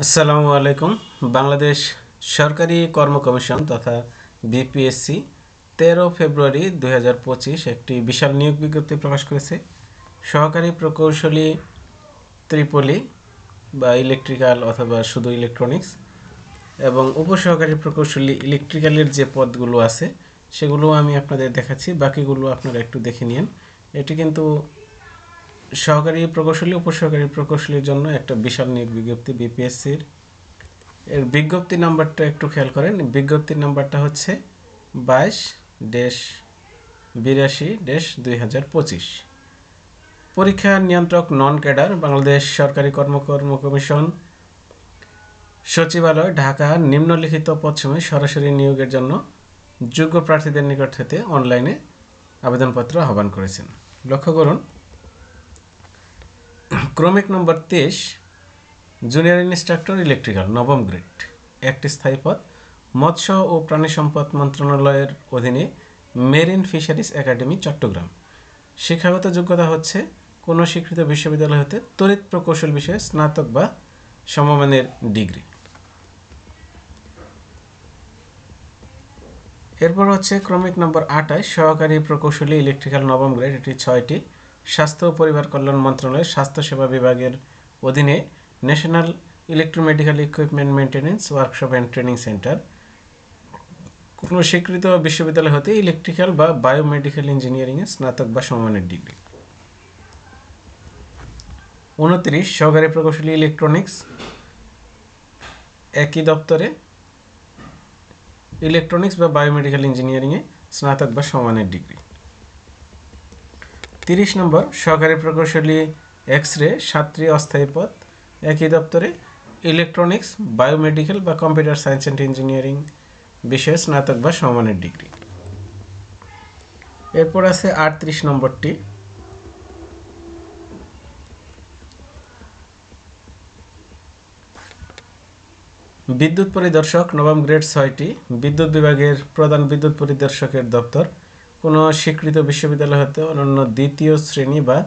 আসসালামু আলাইকুম। বাংলাদেশ সরকারি কর্ম কমিশন তথা বিপিএসসি তেরো ফেব্রুয়ারি দু হাজার পঁচিশ একটি বিশাল নিয়োগ বিজ্ঞপ্তি প্রকাশ করেছে। সহকারী প্রকৌশলী ত্রিপলি বা ইলেকট্রিক্যাল অথবা শুধু ইলেকট্রনিক্স এবং উপসহকারী প্রকৌশলী ইলেকট্রিক্যালের যে পদগুলো আছে সেগুলো আমি আপনাদের দেখাচ্ছি। বাকিগুলো আপনারা একটু দেখে নিন। এটি কিন্তু সহকারী প্রকৌশলী, উপসহকারী প্রকৌশলীর জন্য একটা বিশাল নিয়োগ বিজ্ঞপ্তি, বিপিএসসির। এর বিজ্ঞপ্তি নাম্বারটা একটু খেয়াল করেন। বিজ্ঞপ্তির নাম্বারটা হচ্ছে বাইশ ড্যাশ বিরাশি ড্যাশ দুই হাজার পঁচিশ। পরীক্ষা নিয়ন্ত্রক নন ক্যাডার বাংলাদেশ সরকারি কর্মকর্ম কমিশন সচিবালয়, ঢাকা, নিম্নলিখিত পদসমূহে সরাসরি নিয়োগের জন্য যোগ্য প্রার্থীদের নিকট হতে অনলাইনে আবেদনপত্র আহ্বান করেছেন। লক্ষ্য করুন ক্রমিক নম্বর তেইশ জুনিয়র ইনস্ট্রাক্টর ইলেকট্রিক্যাল নবম গ্রেড একটি স্থায়ী পদ। মৎস্য ও প্রাণী সম্পদ মন্ত্রণালয়ের অধীনে মেরিন ফিশারিজ একাডেমি চট্টগ্রাম। শিক্ষাগত যোগ্যতা হচ্ছে কোনো স্বীকৃত বিশ্ববিদ্যালয় হতে তড়িৎ প্রকৌশল বিষয়ে স্নাতক বা সমমানের ডিগ্রি। এরপর হচ্ছে ক্রমিক নম্বর আটাশ সহকারী প্রকৌশলী ইলেকট্রিক্যাল নবম গ্রেড এটি ছয়টি। স্বাস্থ্য ও পরিবার কল্যাণ মন্ত্রণালয়ের স্বাস্থ্যসেবা বিভাগের অধীনে national electromedical equipment maintenance workshop and training centre কোনো স্বীকৃত বিশ্ববিদ্যালয় হতে ইলেকট্রিক্যাল বা বায়োমেডিক্যাল ইঞ্জিনিয়ারিংয়ে স্নাতক বা সমমানের ডিগ্রি উনত্রিশ, সহকারী প্রকৌশলী ইলেকট্রনিক্স একই দপ্তরে ইলেকট্রনিক্স বা বায়োমেডিক্যাল ইঞ্জিনিয়ারিংয়ে স্নাতক বা সমানের ডিগ্রি তিরিশ নম্বর, সহকারী প্রকৌশলী এক্স রে সাতটি অস্থায়ী পদ, একই দপ্তরে ইলেকট্রনিক্স, বায়োমেডিক্যাল বা কম্পিউটার সায়েন্স অ্যান্ড ইঞ্জিনিয়ারিং বিষয়ে স্নাতক বা সমানের ডিগ্রি। এরপর আছে আটত্রিশ নম্বরটি। বিদ্যুৎ পরিদর্শক, নবম গ্রেড ছয়টি, বিদ্যুৎ বিভাগের প্রধান বিদ্যুৎ পরিদর্শকের দপ্তর। কোনো স্বীকৃত বিশ্ববিদ্যালয় হতে অনন্য দ্বিতীয় শ্রেণি বা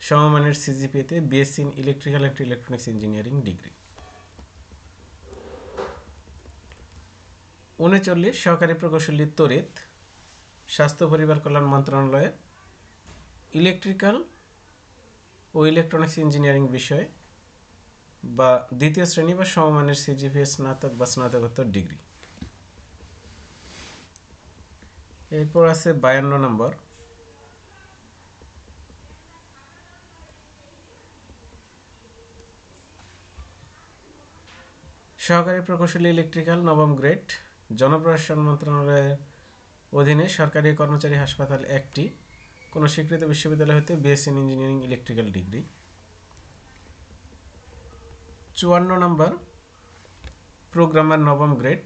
সমমানের সিজিপিএতে BSc in electrical and electronics engineering degree উনচল্লিশ, সহকারী প্রকৌশলী তড়িৎ, স্বাস্থ্য পরিবার কল্যাণ মন্ত্রণালয়ের ইলেকট্রিক্যাল ও ইলেকট্রনিক্স ইঞ্জিনিয়ারিং বিষয়ে বা দ্বিতীয় শ্রেণি বা সমমানের সিজিপিএ স্নাতক বা স্নাতকোত্তর ডিগ্রি এরপর আছে বায়ান্ন নম্বর। সহকারী প্রকৌশলী ইলেকট্রিক্যাল, নবম গ্রেড। জনপ্রশাসন মন্ত্রণালয়ের অধীনে সরকারি কর্মচারী হাসপাতাল একটি। কোনো স্বীকৃত বিশ্ববিদ্যালয় হতে BSc in engineering electrical degree চুয়ান্ন নম্বর, প্রোগ্রামার নবম গ্রেড।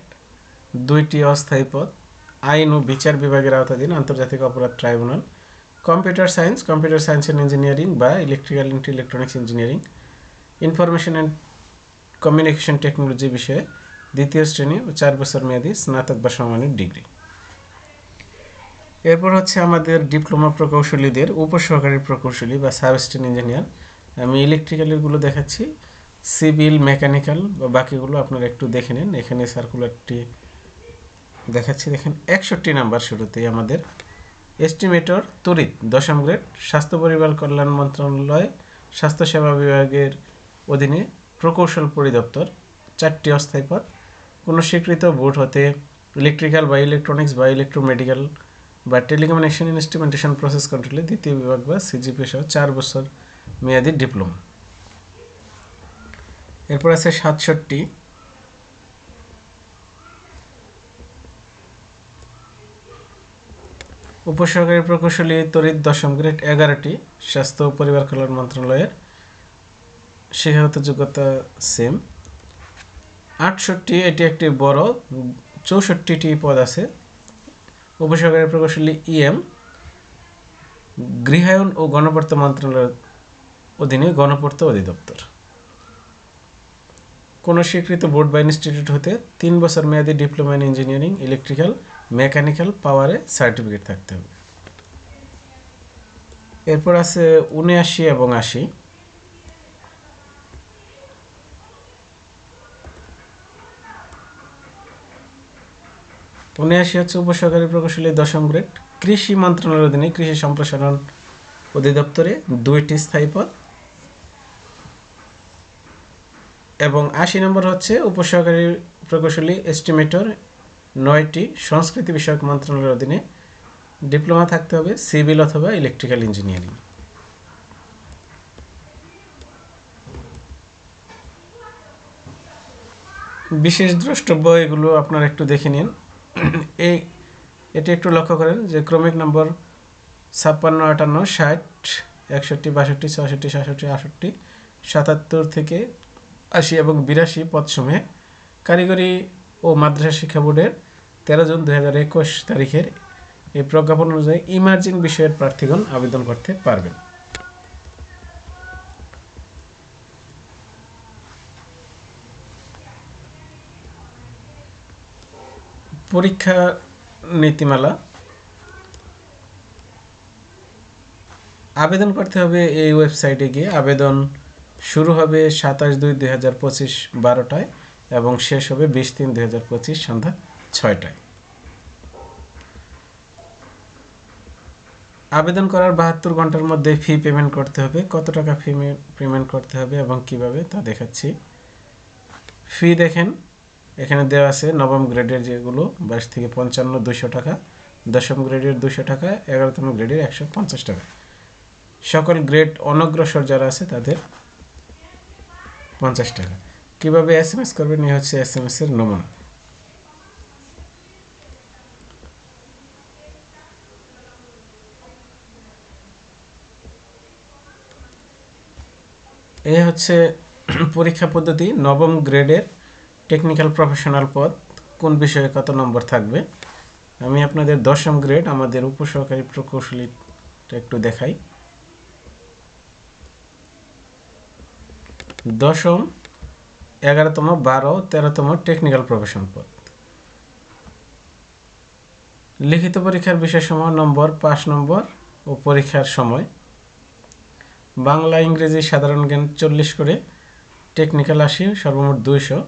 দুইটি অস্থায়ী পদ। আইন ও বিচার বিভাগের আওতাধীন আন্তর্জাতিক অপরাধ tribunal. Computer science computer science and engineering বা electrical and electronics engineering. Information and communication technology বিষয়ে দ্বিতীয় শ্রেণি ও চার বছর মেয়াদী স্নাতক বা সমানের ডিগ্রি। এরপর হচ্ছে আমাদের ডিপ্লোমা প্রকৌশলীদের উপসহকারী প্রকৌশলী বা সাবস্টেন ইঞ্জিনিয়ার। আমি ইলেকট্রিক্যালেরগুলো দেখাচ্ছি। সিভিল, মেকানিক্যাল বা বাকিগুলো আপনারা একটু দেখে নিন। এখানে সার্কুলারটি দেখাচ্ছি, দেখেন, একষট্টি নাম্বার শুরুতেই আমাদের এস্টিমেটর তড়িৎ দশম গ্রেড স্বাস্থ্য পরিবার কল্যাণ মন্ত্রণালয় স্বাস্থ্যসেবা বিভাগের অধীনে প্রকৌশল পরিদপ্তর, চারটি অস্থায়ী পদ। কোনো স্বীকৃত বোর্ড হতে ইলেকট্রিক্যাল বা ইলেকট্রনিক্স বা ইলেকট্রোমেডিক্যাল বা টেলিকমিউনিকেশন ইনস্ট্রুমেন্টেশন প্রসেস কন্ট্রোলে দ্বিতীয় বিভাগ বা সিজিপি সহ চার বছর মেয়াদি ডিপ্লোমা। এরপর আছে সাতষট্টি। উপসহকারী প্রকৌশলী তড়িৎ দশম গ্রেড এগারোটি, স্বাস্থ্য ও পরিবার কল্যাণ মন্ত্রণালয়ের শিক্ষাগত যোগ্যতা সেম আটষট্টি, এটি একটি বড়, চৌষট্টিটি পদ আছে। উপসহকারী প্রকৌশলী ইএম গৃহায়ন ও গণপূর্ত মন্ত্রণালয়ের অধীনে গণপূর্ত অধিদপ্তর। কোনো স্বীকৃত বোর্ড বা ইনস্টিটিউট হতে তিন বছর মেয়াদী diploma in engineering, electrical mechanical পাওয়ারে সার্টিফিকেট থাকতে হবে। এরপর আছে উনআশি এবং আশি। উনআশি হচ্ছে উপসরকারি প্রকৌশলী দশম গ্রেড। কৃষি মন্ত্রণালয়ের অধীনে কৃষি সম্প্রসারণ অধিদপ্তরে দুইটি স্থায়ী পদ। এবং আশি নম্বর হচ্ছে উপসহকারী প্রকৌশলী এস্টিমেটর নয়টি সংস্কৃতি বিষয়ক মন্ত্রণালয়ের অধীনে ডিপ্লোমা থাকতে হবে, সিভিল অথবা ইলেকট্রিক্যাল ইঞ্জিনিয়ারিং। বিশেষ দ্রষ্টব্য এগুলো আপনারা একটু দেখে নিন। এই, এটি একটু লক্ষ্য করেন যে ক্রমিক নম্বর ছাপ্পান্ন, আটান্ন, ষাট, একষট্টি, বাষট্টি ছষট্টি সাতষট্টি, আটষট্টি, সাতাত্তর থেকে আশি এবং বিরাশি পদসমূহে কারিগরি ও মাদ্রাসা শিক্ষা বোর্ডের তেরো জুন দুই হাজার একুশ তারিখের এই প্রজ্ঞাপন অনুযায়ী ইমার্জিং বিষয়ের প্রার্থীগণ আবেদন করতে পারবেন। পরীক্ষা নীতিমালা। আবেদন করতে হবে এই ওয়েবসাইটে গিয়ে। আবেদন শুরু হবে সাতাশ দুই দুই হাজার পঁচিশ বারোটায়। এবং শেষ হবে বিশ তিন দুই হাজার পঁচিশ সন্ধ্যা ছয়টায়। আবেদন করার বাহাত্তর ঘণ্টার মধ্যে ফি পেমেন্ট করতে হবে। কত টাকা ফি পেমেন্ট করতে হবে এবং কীভাবে তা দেখাচ্ছি। ফি দেখেন, এখানে দেওয়া আছে নবম গ্রেডের যেগুলো, বাইশ থেকে পঞ্চান্ন দুশো টাকা, দশম গ্রেডের দুশো টাকা, এগারোতম গ্রেডের একশো পঞ্চাশ টাকা। সকল গ্রেড অনগ্রসর যারা আছে তাদের পঞ্চাশ টাকা। কীভাবে এস এম এস করবেন, এই হচ্ছে এস এম এস এর নমুনা। এই হচ্ছে পরীক্ষা পদ্ধতি, নবম গ্রেডের টেকনিক্যাল প্রফেশনাল পদ, কোন বিষয়ে কত নম্বর থাকবে। আমি আপনাদের দশম গ্রেড, আমাদের উপসহকারী প্রকৌশলীটা একটু দেখাই। দশম এগারোতম, বারো, তেরোতম টেকনিক্যাল প্রফেশন পদ। লিখিত পরীক্ষার বিষয় সময় নম্বর, পাঁচ নম্বর ও পরীক্ষার সময়। বাংলা, ইংরেজি, সাধারণ জ্ঞান চল্লিশ করে টেকনিক্যাল আশি, সর্বমোট দুইশো।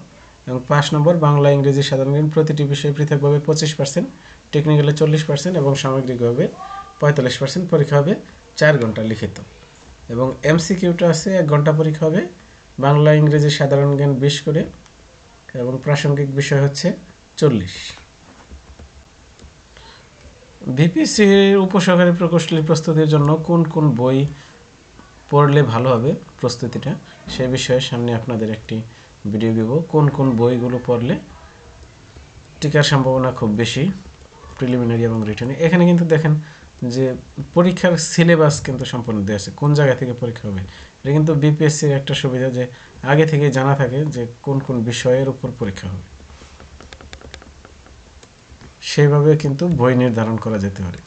এবং পাঁচ নম্বর, বাংলা, ইংরেজি, সাধারণ জ্ঞান প্রতিটি বিষয়ে পৃথকভাবে পঁচিশ পার্সেন্ট টেকনিক্যালে চল্লিশ পার্সেন্ট এবং সামগ্রিকভাবে পঁয়তাল্লিশ পার্সেন্ট পরীক্ষা হবে চার ঘণ্টা লিখিত। এবং এমসিকিউটা আছে এক ঘণ্টা পরীক্ষা হবে বাংলা, ইংরেজি, সাধারণ জ্ঞান বিশ করে, এবং প্রাসঙ্গিক বিষয় হচ্ছে চল্লিশ। ভিপিসির উপসহকারী প্রকৌশলী প্রস্তুতির জন্য কোন কোন বই পড়লে ভালো হবে প্রস্তুতিটা, সে বিষয়ে সামনে আপনাদের একটি ভিডিও দেব। কোন কোন বইগুলো পড়লে টিকার সম্ভাবনা খুব বেশি, প্রিলিমিনারি এবং রিটার্নে এখানে কিন্তু দেখেন যে পরীক্ষার সিলেবাস কিন্তু সম্পূর্ণ দেওয়া আছে। কোন জায়গা থেকে পরীক্ষা হবে? এটা কিন্তু বিপিএসসির একটা সুবিধা যে আগে থেকে জানা থাকে যে কোন কোন বিষয়ের উপর পরীক্ষা হবে। সেইভাবে কিন্তু বই নির্ধারণ করা যেতে পারে।